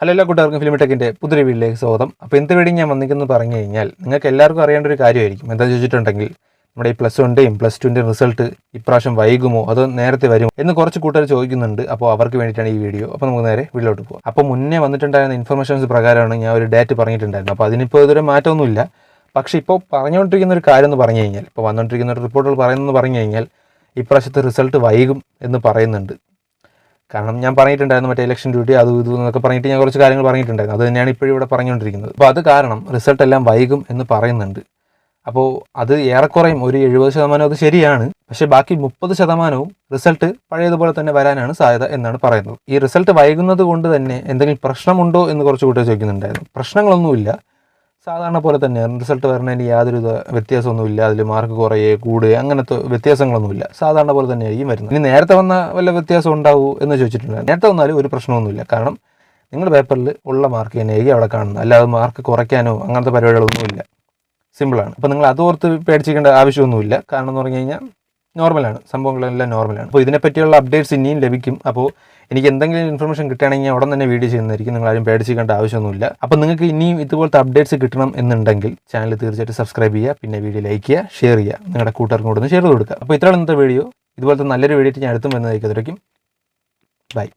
Hello എല്ലാ കൂട്ടുകാർക്കും film ടെക്കിന്റെ പുതിയ വീട്ടിലേക്ക് സ്വാഗതം. അപ്പോൾ എന്ത് വേണ്ടി ഞാൻ വന്നിരിക്കുന്നു പറഞ്ഞു കഴിഞ്ഞാൽ നിങ്ങൾക്ക് എല്ലാവർക്കും അറിയേണ്ട ഒരു കാര്യമായിരിക്കും. എന്താ ചോദിച്ചിട്ടുണ്ടെങ്കിൽ നമ്മുടെ ഈ പ്ലസ് വണ്ണിന്റെയും പ്ലസ് ടുവിന്റെയും റിസൾട്ട് ഇപ്രാവശ്യം വൈകുമോ? അതോ നേരത്തെ വരുമോ? എന്ന് കുറച്ച് കൂട്ടർ ചോദിക്കുന്നുണ്ട്. അപ്പോൾ അവർക്ക് വേണ്ടിയിട്ടാണ് ഈ വീഡിയോ. അപ്പോൾ നമുക്ക് നേരെ വീട്ടിലോട്ട് പോകാം അപ്പോൾ മുന്നേ വന്നിട്ടുണ്ടായിരുന്ന ഇൻഫർമേഷൻസ് പ്രകാരമാണ് ഞാൻ ഒരു ഡേറ്റ് പറഞ്ഞിട്ടുണ്ടായിരുന്നത്. അപ്പോൾ അതിനിപ്പോൾ ഇതുവരെ മാറ്റമൊന്നുമില്ല. പക്ഷേ ഇപ്പോൾ പറഞ്ഞുകൊണ്ടിരിക്കുന്ന ഒരു കാര്യം എന്ന് പറഞ്ഞു കഴിഞ്ഞാൽ ഇപ്പോൾ വന്നുകൊണ്ടിരിക്കുന്ന ഒരു റിപ്പോർട്ടുകൾ പറയുന്നതെന്ന് പറഞ്ഞു കഴിഞ്ഞാൽ ഇപ്രാവശ്യത്തെ റിസൾട്ട് വൈകും എന്ന് പറയുന്നുണ്ട്. കാരണം ഞാൻ പറഞ്ഞിട്ടുണ്ടായിരുന്നു മറ്റേ ഇലക്ഷൻ ഡ്യൂട്ടി അത് ഇത് എന്നൊക്കെ പറഞ്ഞിട്ട് ഞാൻ കുറച്ച് കാര്യങ്ങൾ പറഞ്ഞിട്ടുണ്ടായിരുന്നു. അത് തന്നെയാണ് ഇപ്പോഴും ഇവിടെ പറഞ്ഞുകൊണ്ടിരിക്കുന്നത്. അപ്പോൾ അത് കാരണം റിസൾട്ട് എല്ലാം വൈകും എന്ന് പറയുന്നുണ്ട്. അപ്പോൾ അത് ഏറെക്കുറയും ഒരു എഴുപത് ശതമാനം അത് ശരിയാണ്. പക്ഷേ ബാക്കി മുപ്പത് ശതമാനവും റിസൾട്ട് പഴയതുപോലെ തന്നെ വരാനാണ് സാധ്യത എന്നാണ് പറയുന്നത്. ഈ റിസൾട്ട് വൈകുന്നത് കൊണ്ട് തന്നെ എന്തെങ്കിലും പ്രശ്നമുണ്ടോ എന്ന് കുറച്ച് കൂട്ടുകാർ ചോദിക്കുന്നുണ്ടായിരുന്നു. പ്രശ്നങ്ങളൊന്നുമില്ല. സാധാരണ പോലെ തന്നെ റിസൾട്ട് വരണതിന് യാതൊരു വ്യത്യാസമൊന്നുമില്ല. അതിൽ മാർക്ക് കുറയേ കൂടുക അങ്ങനത്തെ വ്യത്യാസങ്ങളൊന്നുമില്ല. സാധാരണ പോലെ തന്നെയായിരിക്കും വരുന്നത്. ഇനി നേരത്തെ വന്ന വല്ല വ്യത്യാസം ഉണ്ടാവൂ എന്ന് ചോദിച്ചിട്ടുണ്ട് നേരത്തെ വന്നാലും ഒരു പ്രശ്നമൊന്നുമില്ല. കാരണം നിങ്ങളുടെ പേപ്പറിൽ ഉള്ള മാർക്ക് തന്നെയായിരിക്കും അവിടെ കാണുന്നത്. അല്ലാതെ മാർക്ക് കുറയ്ക്കാനോ അങ്ങനത്തെ പരിപാടികളൊന്നുമില്ല. സിമ്പിളാണ് അപ്പോൾ നിങ്ങൾ അതോർത്ത് പേടിച്ചിരിക്കേണ്ട ആവശ്യമൊന്നുമില്ല. കാരണം എന്ന് പറഞ്ഞു കഴിഞ്ഞാൽ നോർമലാണ്. സംഭവങ്ങളെല്ലാം നോർമലാണ്. അപ്പോൾ ഇതിനെപ്പറ്റിയുള്ള അപ്ഡേറ്റ്സ് ഇനിയും ലഭിക്കും. അപ്പോൾ എനിക്ക് എന്തെങ്കിലും ഇൻഫർമേഷൻ കിട്ടുകയാണെങ്കിൽ ഉടൻ തന്നെ വീഡിയോ ചെയ്യുന്നതായിരിക്കും. നിങ്ങൾ ആരും പേടിച്ചിരിക്കേണ്ട ആവശ്യമൊന്നുമില്ല. അപ്പോൾ നിങ്ങൾക്ക് ഇനിയും ഇതുപോലത്തെ അപ്ഡേറ്റ്സ് കിട്ടണം എന്നുണ്ടെങ്കിൽ ചാനൽ തീർച്ചയായിട്ടും സബ്സ്ക്രൈബ് ചെയ്യുക. പിന്നെ വീഡിയോ ലൈക്ക് ചെയ്യുക ഷെയർ ചെയ്യുക. നിങ്ങളുടെ കൂട്ടുകാർക്കും കൂടെ ഷെയർ കൊടുക്കുക. അപ്പോൾ ഇത്രയാണ് ഇന്നത്തെ വീഡിയോ ഇതുപോലത്തെ നല്ലൊരു വീഡിയോ ഞാൻ അടുത്തും വരുന്നതായിരിക്കും. ബൈ